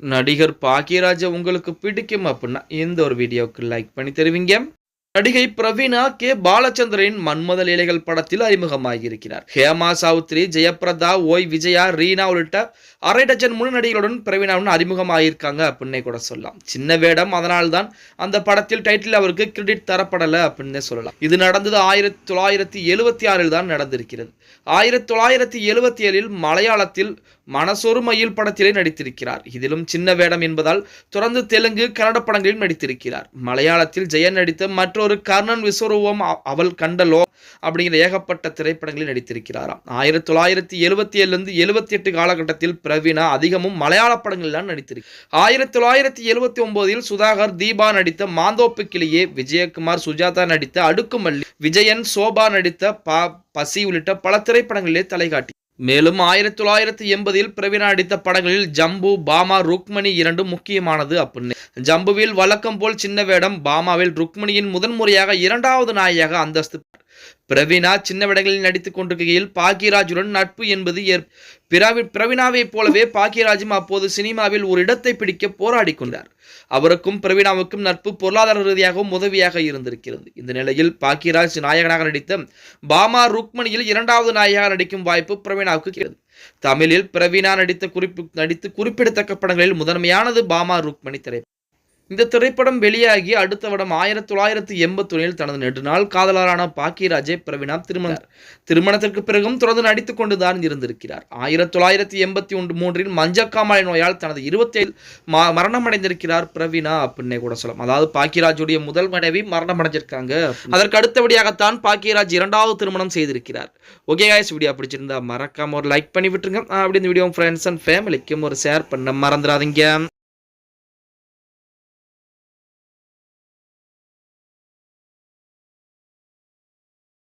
நடிகர் பாக்கியராஜை உங்களுக்கு பிடிக்கும் அப்படின்னா இந்த ஒரு வீடியோவுக்கு லைக் பண்ணி தருவீங்க. நடிகை பிரவீனா கே. பாலச்சந்திரனின் மன்மத லீலைகள் படத்தில் அறிமுகமாகியிருக்கிறார். ஹேமா சாவுத்ரி ஜெயபிரதா ஓய் விஜயா ரீனா உள்ளிட்ட அரை டஜன் முழு நடிகளுடன் பிரவீனாவுடன் அறிமுகமாகியிருக்காங்க அப்படின்னே கூட சொல்லலாம். சின்ன வேடம் அதனால்தான் அந்த படத்தில் டைட்டில் அவருக்கு கிரெடிட் தரப்படலை அப்படின்னே சொல்லலாம். இது நடந்தது ஆயிரத்தி தொள்ளாயிரத்தி எழுவத்தி ஆறில் தான் நடந்திருக்கிறது. ஆயிரத்தி தொள்ளாயிரத்தி எழுவத்தி ஏழில் மலையாளத்தில் மனசொரு மயில் படத்திலே நடித்திருக்கிறார். இதிலும் சின்ன வேடம் என்பதால் தொடர்ந்து தெலுங்கு கன்னட படங்களில் நடித்திருக்கிறார். மலையாளத்தில் ஜெயன் நடித்த மற்றொரு கர்ணன் விஸ்வரூபம் அவள் கண்டலோ அப்படிங்கிற ஏகப்பட்ட திரைப்படங்களில் நடித்திருக்கிறாராம். ஆயிரத்தி தொள்ளாயிரத்தி எழுபத்தி ஏழுலேருந்து எழுபத்தி எட்டு காலகட்டத்தில் பிரவீனா அதிகமும் மலையாள படங்களில் தான் நடித்திருக்கு ஆயிரத்தி தொள்ளாயிரத்தி எழுபத்தி ஒன்பதில் சுதாகர் தீபா நடித்த மாந்தோப்பு கிளியே விஜயகுமார் சுஜாதா நடித்த அடுக்குமல்லி விஜயன் சோபா நடித்த பா பசி உள்ளிட்ட பல திரைப்படங்களிலே தலைகாட்டி மேலும் ஆயிரத்தி தொள்ளாயிரத்தி எண்பதில் பிரவீனா அடித்த படங்களில் ஜம்பு பாமா ருக்மணி இரண்டும் முக்கியமானது அப்படின்னு ஜம்புவில் வழக்கம் போல் சின்ன வேடம் பாமாவில் ருக்மணியின் முதன்முறையாக இரண்டாவது நாயாக அந்தஸ்து பிரவீனா சின்ன விடங்களில் நடித்துக் கொண்டிருக்கையில் பாக்யராஜுடன் நட்பு என்பது ஏற் பிரவி பிரவீனாவைப் போலவே பாக்யராஜும் அப்போது சினிமாவில் ஒரு இடத்தை பிடிக்க போராடி கொண்டார். அவருக்கும் பிரவீனாவுக்கும் நட்பு பொருளாதார ரீதியாகவும் உதவியாக இருந்திருக்கிறது. இந்த நிலையில் பாக்யராஜ் நாயகனாக நடித்த பாமா ருக்மணியில் இரண்டாவது நாயகனாக நடிக்கும் வாய்ப்பு பிரவீனாவுக்கு கிடைத்தது. தமிழில் பிரவீனா நடித்த குறிப்பு நடித்து குறிப்பிடத்தக்க படங்களில் முதன்மையானது பாமா ருக்மணி திரைப்படம். இந்த திரைப்படம் வெளியாகி அடுத்த வருடம் ஆயிரத்தி தொள்ளாயிரத்தி எண்பத்தொன்னில் தனது நெடுநாள் காதலரான பாக்கியராஜை பிரவீனா திருமணம் திருமணத்திற்கு பிறகும் தொடர்ந்து நடித்துக் கொண்டுதான் இருந்திருக்கிறார். ஆயிரத்தி தொள்ளாயிரத்தி எண்பத்தி ஒன்று மூன்றில் மஞ்சக்காமலை நோயால் தனது இருபத்தேழு மா மரணம் அடைந்திருக்கிறார் பிரவீனா அப்படின்னே கூட சொல்லலாம். அதாவது பாக்கியராஜுடைய முதல் மனைவி மரணம் அடைஞ்சிருக்காங்க அதற்கு அடுத்தபடியாகத்தான் பாக்கியராஜ் இரண்டாவது திருமணம் செய்திருக்கிறார். ஓகே காய்ஸ் வீடியோ பிடிச்சிருந்தா மறக்காம ஒரு லைக் பண்ணி விட்டுருங்க. அப்படி இந்த வீடியோ ஃப்ரெண்ட்ஸ் அண்ட் ஃபேமிலிக்கும் ஒரு ஷேர் பண்ண மறந்துடாதீங்க.